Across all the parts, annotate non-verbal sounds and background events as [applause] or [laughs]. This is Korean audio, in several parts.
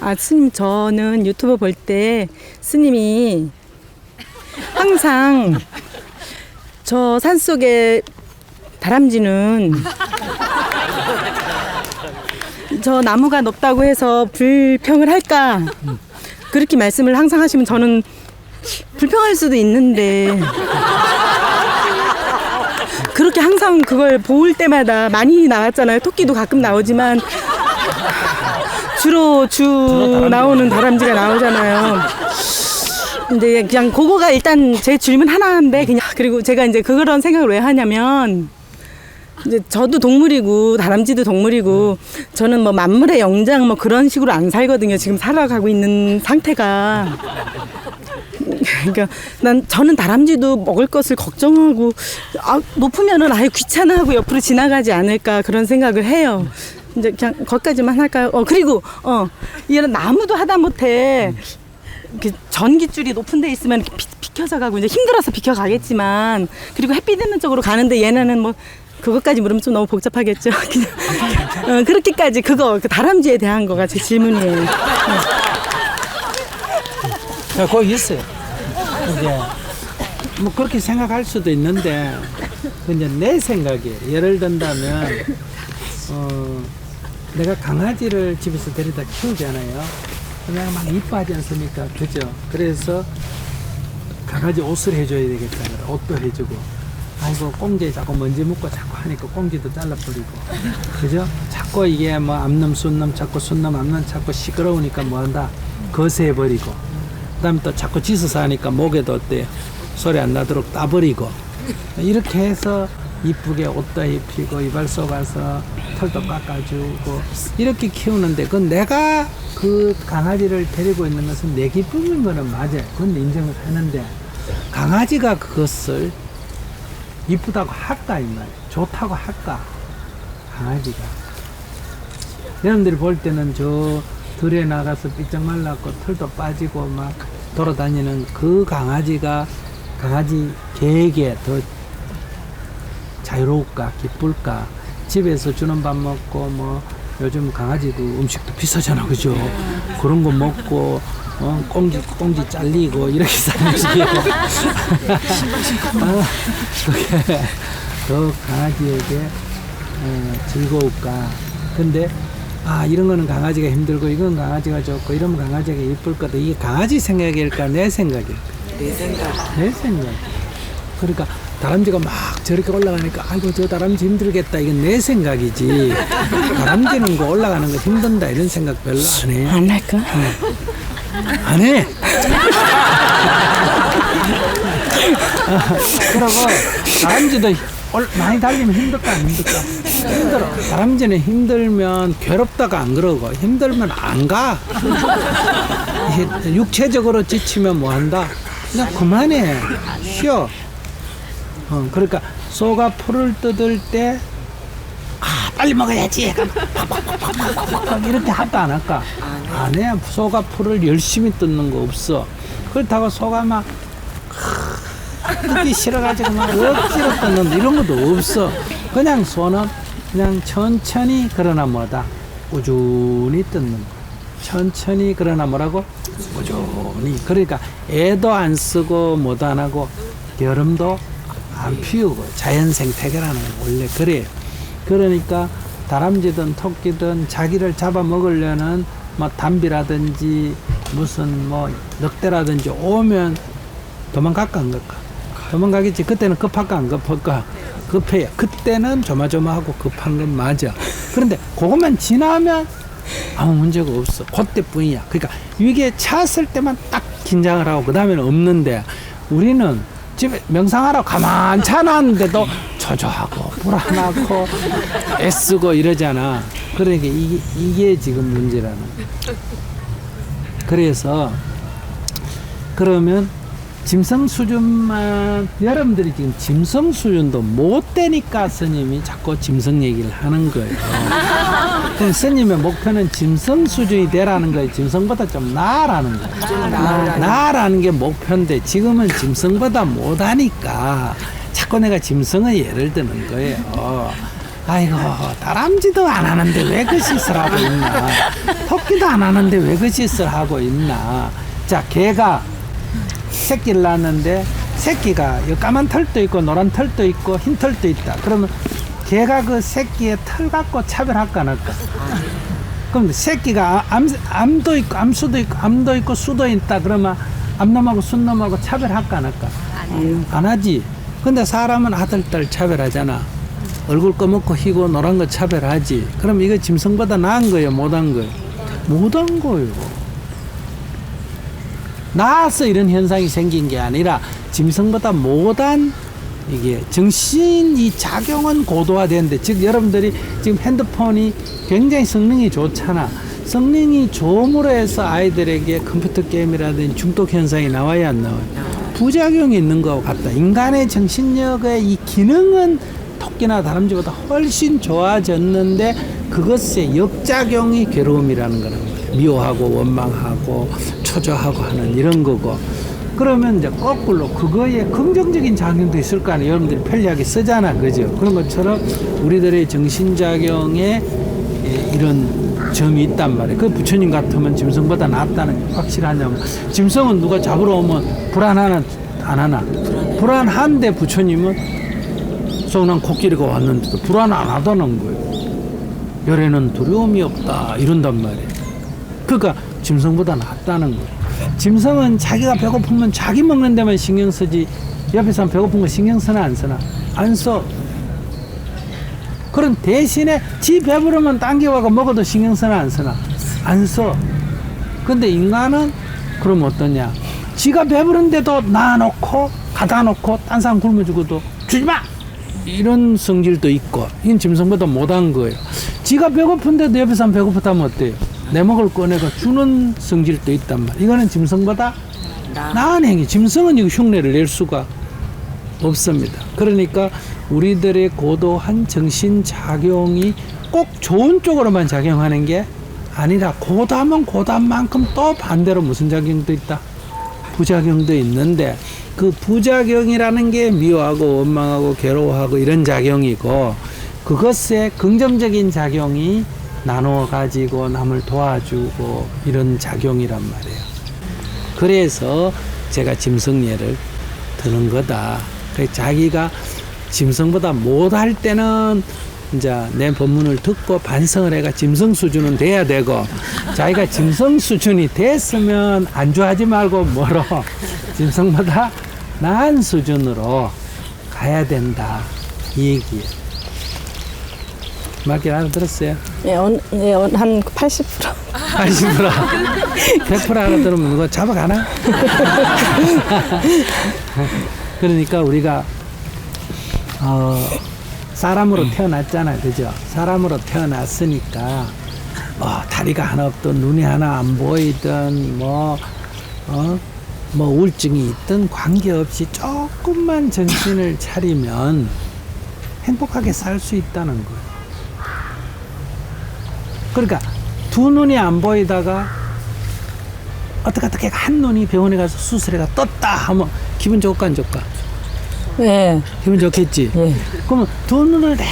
아, 스님, 저는 유튜브 볼 때 스님이 항상 저 산속에 다람쥐는 저 나무가 높다고 해서 불평을 할까? 그렇게 말씀을 항상 하시면 저는 불평할 수도 있는데 그렇게 항상 그걸 볼 때마다 많이 나왔잖아요. 토끼도 가끔 나오지만 주로 주 나오는 다람쥐가 나오잖아요. 근데 그냥 그거가 일단 제 질문 하나인데 그냥 그리고 제가 이제 그런 생각을 왜 하냐면 이제 저도 동물이고 다람쥐도 동물이고 저는 뭐 만물의 영장 뭐 그런 식으로 안 살거든요. 지금 살아가고 있는 상태가 그러니까 난 저는 다람쥐도 먹을 것을 걱정하고 아, 높으면은 아예 귀찮아하고 옆으로 지나가지 않을까 그런 생각을 해요. 이제 그냥 거기까지만 할까요? 어 그리고 어 이런 나무도 하다 못해 이렇게 전기줄이 높은 데 있으면 이렇게 비, 비켜서 가고 이제 힘들어서 비켜 가겠지만 그리고 햇빛 있는 쪽으로 가는데 얘네는 뭐 그것까지 물으면 좀 너무 복잡하겠죠. [laughs] 그냥 어, 그렇게까지 그거 그 다람쥐에 대한 거가 제 질문이에요. 야, 거기 있어요. 이제 뭐 그렇게 생각할 수도 있는데 그 이제 내 생각이에요. 예를 든다면 어 내가 강아지를 집에서 데려다 키우잖아요. 그냥 막 이뻐하지 않습니까? 그죠? 그래서 강아지 옷을 해줘야 되겠다. 옷도 해주고. 아이고 꽁지에 자꾸 먼지 묻고 자꾸 하니까 꽁지도 잘라버리고 그죠? 자꾸 이게 뭐 암놈 순놈 자꾸 순놈 암놈 자꾸 시끄러우니까 뭐 한다 거세해버리고 그 다음에 또 자꾸 짖어서 하니까 목에도 어때 소리 안 나도록 따버리고 이렇게 해서 이쁘게 옷도 입히고 이발소 가서 털도 깎아주고 이렇게 키우는데 그건 내가 그 강아지를 데리고 있는 것은 내 기쁨인 거는 맞아요. 그건 인정을 하는데 강아지가 그것을 이쁘다고 할까 이 말이에요 좋다고 할까? 강아지가. 여러분들이 볼 때는 저 들에 나가서 삐쩍 말랐고 털도 빠지고 막 돌아다니는 그 강아지가 강아지 개에게 더 자유로울까 기쁠까 집에서 주는 밥 먹고 뭐 요즘 강아지도 음식도 비싸잖아 그죠? 그런 거 먹고 어, 꽁지 꽁지 잘리고 이렇게 살지. 아, 그게 더 강아지에게 어, 즐거울까? 근데 아 이런 거는 강아지가 힘들고 이건 강아지가 좋고 이러면 강아지가 이쁠 거다 이게 강아지 생각일까? 내 생각일까 내 생각. 내 생각 그러니까 다람쥐가 막 저렇게 올라가니까 아이고 저 다람쥐 힘들겠다 이건 내 생각이지 [laughs] 다람쥐는 거 올라가는 거 힘든다 이런 생각 별로 안 해 안 할까? 안 해. [laughs] 그러고 다람쥐도 올- 많이 달리면 힘들까 안 힘들까? 힘들어. 다람쥐는 힘들면 괴롭다가 안 그러고 힘들면 안 가. [laughs] 이- 육체적으로 지치면 뭐 한다? 그냥 그만해. 쉬어. 어, 그러니까 소가 풀을 뜯을 때 아, 빨리 먹어야지. 팍팍팍팍팍팍 이렇게 할까 안 할까? 안 해. 소가 풀을 열심히 뜯는 거 없어. 그렇다고 소가 막 뜯기 싫어가지고 막 억지로 뜯는 이런 것도 없어. 그냥 소는 그냥 천천히 그러나 뭐다. 꾸준히 뜯는 거. 천천히 그러나 뭐라고? 꾸준히. 그러니까 애도 안 쓰고 뭐도 안 하고 여름도 안 피우고 자연 생태계라는 건 원래 그래요. 그러니까 다람쥐든 토끼든 자기를 잡아 먹으려는 뭐 담비라든지 무슨 뭐 늑대라든지 오면 도망갈까 안 갈까? 도망가겠지. 그때는 급할까 안 급할까? 급해요. 그때는 조마조마하고 급한 건 맞아. 그런데 그것만 지나면 아무 문제가 없어. 그때뿐이야. 그러니까 위기에 차았을 때만 딱 긴장을 하고 그 다음에는 없는데 우리는 집에 명상하라고 가만 차놨는데도 초조하고 불안하고 [laughs] 애쓰고 이러잖아. 그러니까 이게, 이게 지금 문제라는 거야. 그래서 그러면 짐승 수준만 여러분들이 지금 짐승 수준도 못 되니까 스님이 자꾸 짐승 얘기를 하는 거예요. 그럼 스님의 목표는 짐승 수준이 되라는 거예요. 짐승보다 좀 나아라는 거예요. 나아라는 게 목표인데 지금은 짐승보다 못하니까 자꾸 내가 짐승의 예를 드는 거예요. 아이고 다람쥐도 안 하는데 왜 그 짓을 하고 있나 토끼도 안 하는데 왜 그 짓을 하고 있나 자 개가 새끼를 낳았는데 새끼가 이 까만 털도 있고 노란 털도 있고 흰 털도 있다. 그러면 개가 그 새끼의 털 갖고 차별할까 안 할까? 그럼 새끼가 암, 암도 있고 암수도 있고 암도 있고 수도 있다. 그러면 암놈하고 순놈하고 차별할까 안 할까? 안 하지. 근데 사람은 아들 딸 차별하잖아. 얼굴 검었고 희고 노란 거 차별하지. 그럼 이거 짐승보다 나은 거예요? 못한 거예요? 못한 거예요 나서 이런 현상이 생긴 게 아니라 짐승보다 못한 이게 정신이 작용은 고도화되는데 즉 여러분들이 지금 핸드폰이 굉장히 성능이 좋잖아. 성능이 좋음으로 해서 아이들에게 컴퓨터 게임이라든지 중독 현상이 나와야 안 나와요? 부작용이 있는 것 같다. 인간의 정신력의 이 기능은 토끼나 다람쥐보다 훨씬 좋아졌는데 그것의 역작용이 괴로움이라는 말이에요 미워하고 원망하고 초조하고 하는 이런 거고 그러면 이제 거꾸로 그거에 긍정적인 작용도 있을 거 아니에요. 여러분들이 편리하게 쓰잖아. 그죠? 그런 것처럼 우리들의 정신작용에 예, 이런 점이 있단 말이에요. 그 부처님 같으면 짐승보다 낫다는 게 확실하냐면 짐승은 누가 잡으러 오면 불안하나 안 하나? 불안한데 부처님은 소난 코끼리가 왔는데도 불안 안 하다는 거예요. 열에는 두려움이 없다 이런단 말이에요. 그러니까 짐승보다 낫다는 거예요. 짐승은 자기가 배고프면 자기 먹는 데만 신경 쓰지 옆에 사람 배고픈 거 신경 쓰나 안 쓰나? 안 써. 그런 대신에 지 배부르면 당겨와가 먹어도 신경 쓰나 안 쓰나? 안 써. 근데 인간은 그럼 어떠냐? 지가 배부른데도 놔놓고 가다 놓고 딴 사람 굶어 죽어도 주지 마! 이런 성질도 있고 이건 짐승보다 못한 거예요. 지가 배고픈데도 옆에 사람 배고프다면 어때요? 내 먹을 꺼내가 주는 성질도 있단 말이야. 이거는 짐승보다 나은 행위. 짐승은 이거 흉내를 낼 수가 없습니다. 그러니까 우리들의 고도한 정신 작용이 꼭 좋은 쪽으로만 작용하는 게 아니라 고담은 고담만큼 또 반대로 무슨 작용도 있다. 부작용도 있는데 그 부작용이라는 게 미워하고 원망하고 괴로워하고 이런 작용이고 그것의 긍정적인 작용이 나누어 가지고 남을 도와주고 이런 작용이란 말이에요. 그래서 제가 짐승 예를 드는 거다. 그래서 자기가 짐승보다 못할 때는 이제 내 법문을 듣고 반성을 해가 짐승 수준은 돼야 되고 자기가 짐승 수준이 됐으면 안주하지 말고 뭐로 짐승보다 나은 수준으로 가야 된다 이 얘기예요. 말길 알아들었어요? 예, 언, 예, 언- 한 80%. 80%. 100% 알아들으면 누가 잡아가나? 그러니까 우리가, 어, 사람으로 태어났잖아요. 그죠? 사람으로 태어났으니까, 어, 다리가 하나 없든, 눈이 하나 안 보이든, 뭐, 어, 뭐, 우울증이 있든 관계없이 조금만 정신을 차리면 행복하게 살 수 있다는 거예요. 그러니까 두 눈이 안 보이다가 어떻게 어떻게 한 눈이 병원에 가서 수술해가 떴다 하면 기분 좋을까 안 좋을까? 예, 기분 좋겠지. 예. 그러면 두 눈을 내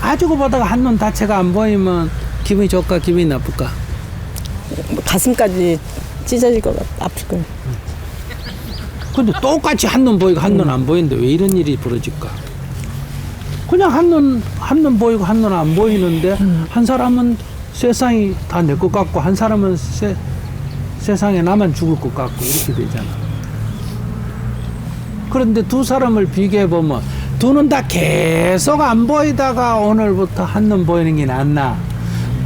가지고 보다가 한 눈 자체가 안 보이면 기분이 좋을까 기분이 나쁠까? 가슴까지 찢어질 것 같, 아플 거예요. 근데 똑같이 한 눈 보이고 한 눈 안 보이는데 왜 이런 일이 벌어질까? 그냥 한 눈 한 눈 보이고 한 눈 안 보이는데 한 사람은 세상이 다 내 것 같고 한 사람은 세, 세상에 나만 죽을 것 같고 이렇게 되잖아. 그런데 두 사람을 비교해 보면 두눈다 계속 안 보이다가 오늘부터 한 눈 보이는 게 낫나?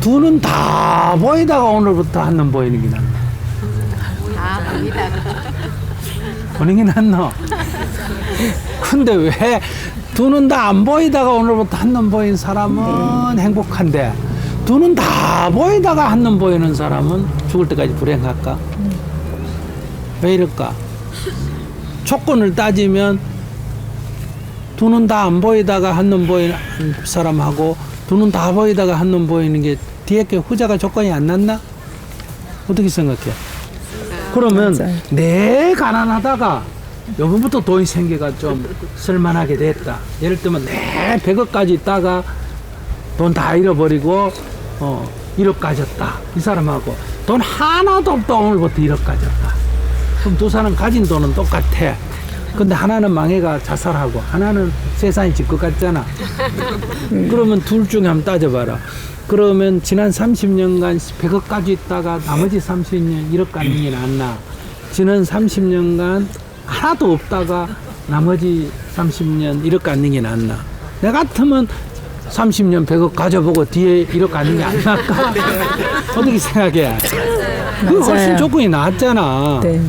두눈다 보이다가 오늘부터 한 눈 보이는 게 낫나? 보는 게 낫나? 근데 왜두눈다안 보이다가 오늘부터 한 눈 보인 사람은 행복한데 두 눈 다 보이다가 한 눈 보이는 사람은 죽을 때까지 불행할까? 왜 이럴까? 조건을 따지면 두 눈 다 안 보이다가 한 눈 보이는 사람하고 두 눈 다 보이다가 한 눈 보이는 게 뒤에 게 후자가 조건이 안 낫나? 어떻게 생각해? 그러면. 내 가난하다가 요번부터 돈이 생겨가 좀 쓸만하게 됐다. 예를 들면 내 100억까지 있다가 돈 다 잃어버리고 어 1억 가졌다. 이 사람하고 돈 하나도 없다. 오늘부터 1억 가졌다. 그럼 두 사람 가진 돈은 똑같아. 근데 하나는 망해가 자살하고 하나는 세상이 질 것 같잖아. [laughs] 그러면 둘 중에 한번 따져봐라. 그러면 지난 30년간 100억 가지고 있다가 나머지 30년 1억 갖는 게 낫나? 지난 30년간 하나도 없다가 나머지 30년 1억 갖는 게 낫나? 내 같으면 30년 100억 가져보고 뒤에 1억 갖는 게안 나을까 어떻게 생각해 그 훨씬 맞아요. 조건이 낫잖아 네.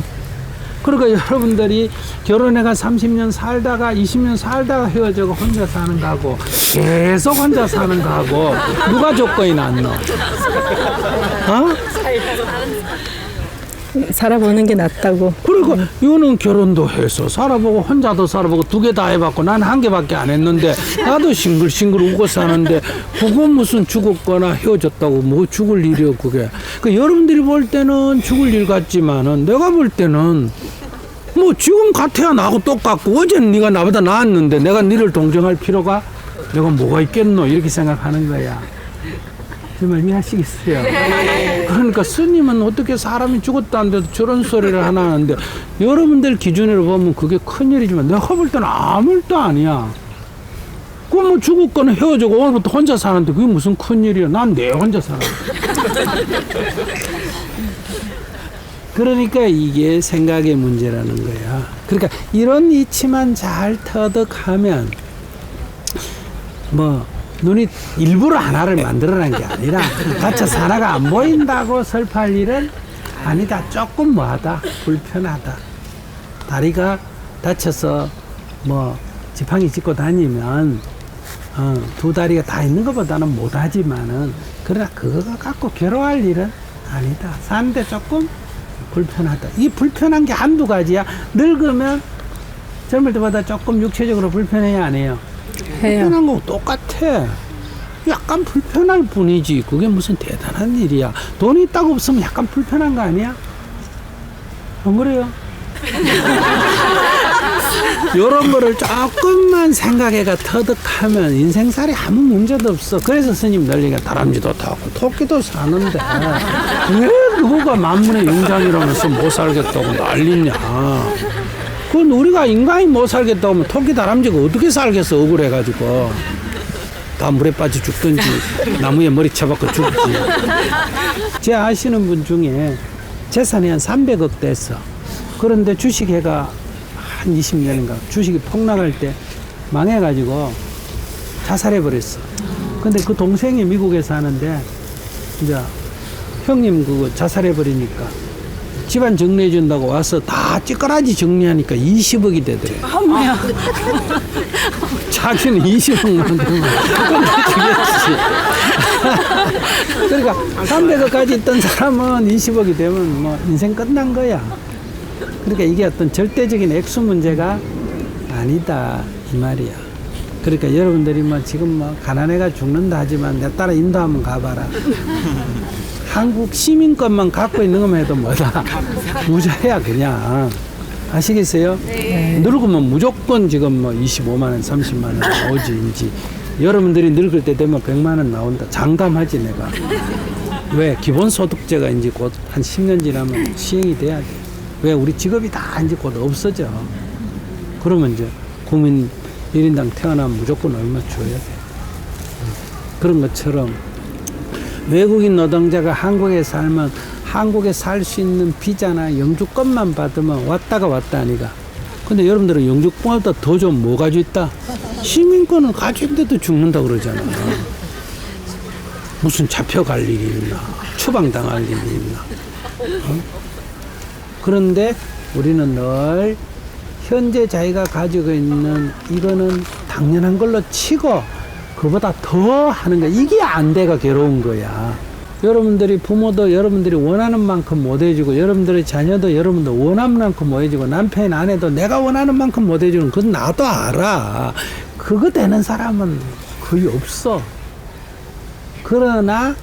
그러니까 여러분들이 결혼해가 30년 살다가 20년 살다가 헤어져가 혼자 사는 거하고 계속 혼자 사는 거하고 누가 조건이 낫노? 어? 살아보는 게 낫다고. 그리고 이거는 결혼도 해서 살아보고 혼자도 살아보고 두 개 다 해봤고 난 한 개밖에 안 했는데 나도 싱글싱글 웃고 사는데 그건 무슨 죽었거나 헤어졌다고 뭐 죽을 일이요 그게 그 여러분들이 볼 때는 죽을 일 같지만은 내가 볼 때는 뭐 지금 같아야 나하고 똑같고 어제는 네가 나보다 나았는데 내가 너를 동정할 필요가? 내가 뭐가 있겠노? 이렇게 생각하는 거야. 정 말 이해하시겠어요? 그러니까 스님은 어떻게 사람이 죽었다 는데도 저런 소리를 하나 하는데 여러분들 기준으로 보면 그게 큰일이지만 내가 볼 때는 아무 일도 아니야. 그럼 뭐 죽었거나 헤어지고 오늘부터 혼자 사는데 그게 무슨 큰일이야. 난 내 혼자 살아. [laughs] 그러니까 이게 생각의 문제라는 거야. 그러니까 이런 이치만 잘 터득하면 뭐 눈이 일부러 하나를 만들어낸 게 아니라 다쳐서 하나가 안 보인다고 슬퍼할 일은 아니다. 조금 뭐하다. 불편하다. 다리가 다쳐서 뭐 지팡이 짚고 다니면 어, 두 다리가 다 있는 것보다는 못하지만은 그러나 그거 갖고 괴로워할 일은 아니다. 사는데 조금 불편하다. 이 불편한 게 한두 가지야. 늙으면 젊을 때보다 조금 육체적으로 불편해야 안 해요. 해요. 불편한 거 똑같아. 약간 불편할 뿐이지. 그게 무슨 대단한 일이야. 돈이 있다고 없으면 약간 불편한 거 아니야? 안 그래요? [laughs] 이런 거를 조금만 생각해가 터득하면 인생살이 아무 문제도 없어. 그래서 스님 널리가 다람쥐도 타고 토끼도 사는데 왜 누구가 만문의 영장이라면서 못 살겠다고 난리냐. 그건 우리가 인간이 못 살겠다고 하면 토끼 다람쥐가 어떻게 살겠어 억울해가지고. 다 물에 빠져 죽든지 [laughs] 나무에 머리 쳐박고 죽지. 제 아시는 분 중에 재산이 한 300억 됐어. 그런데 주식회가 한 20년인가 주식이 폭락할 때 망해가지고 자살해버렸어. 근데 그 동생이 미국에 사는데 이제 형님 그거 자살해버리니까 집안 정리해 준다고 와서 다 찌끄라지 정리하니까 20억이 되더래. 어머야. 자기는 20억만 들면 주겠지. 그러니까 300억까지 있던 사람은 20억이 되면 뭐 인생 끝난 거야. 그러니까 이게 어떤 절대적인 액수 문제가 아니다 이 말이야. 그러니까 여러분들이 뭐 지금 뭐 가난해가 죽는다 하지만 내 따라 인도 한번 가봐라. 한국 시민권만 갖고 있는 것만 해도 뭐다 [laughs] 부자야 그냥 아시겠어요? 늙으면 무조건 지금 뭐 25만 원, 30만 원 나오지 인지 여러분들이 늙을 때 되면 100만 원 나온다 장담하지 내가 왜 기본소득제가 이제 곧 한 10년 지나면 시행이 돼야 돼. 왜 우리 직업이 다 이제 곧 없어져. 그러면 이제 국민 1인당 태어나면 무조건 얼마 줘야 돼. 그런 것처럼 외국인 노동자가 한국에 살면 한국에 살 수 있는 비자나 영주권만 받으면 왔다가 왔다 아니가. 근데 여러분들은 영주권보다 더 좀 뭐 가지고 있다? 시민권을 가지고 있는데도 죽는다 그러잖아. 무슨 잡혀갈 일이 있나? 추방당할 일이 있나? 어? 그런데 우리는 늘 현재 자기가 가지고 있는 이거는 당연한 걸로 치고 그보다 더 하는 거야. 이게 안 돼가 괴로운 거야. 여러분들이 부모도 여러분들이 원하는 만큼 못 해주고 여러분들의 자녀도 여러분들 원하는 만큼 못 해주고 남편 아내도 내가 원하는 만큼 못 해주는 그건 나도 알아. 그거 되는 사람은 거의 없어. 그러나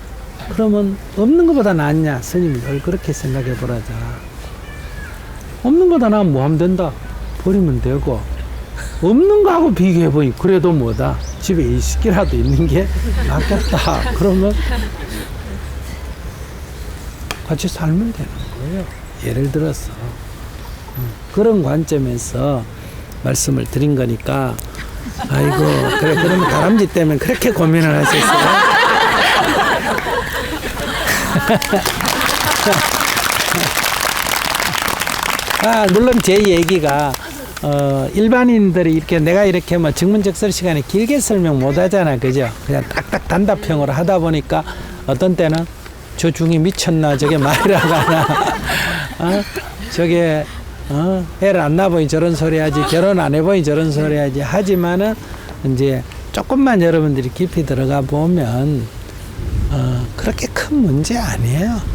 그러면 없는 것보다 낫냐? 스님이 늘 그렇게 생각해 보라자. 없는 거다 나면 뭐 하면 된다? 버리면 되고 없는 거하고 비교해 보니 그래도 뭐다? 집에 이식기라도 있는 게 낫겠다. [laughs] 그러면 같이 살면 되는 거예요. 예를 들어서. 음, 그런 관점에서 말씀을 드린 거니까 아이고 그래 그러면 다람쥐 때문에 그렇게 고민을 하셨어요. [laughs] 아, 물론 제 얘기가 어, 일반인들이 이렇게 내가 이렇게 뭐 증문적설 시간에 길게 설명 못 하잖아. 그죠? 그냥 딱딱 단답형으로 하다 보니까 어떤 때는 저 중이 미쳤나 저게 말이라고 하나 어? 저게 어? 애를 안 낳아보니 저런 소리 하지 결혼 안 해보니 저런 소리 하지 하지만은 이제 조금만 여러분들이 깊이 들어가 보면 어, 그렇게 큰 문제 아니에요.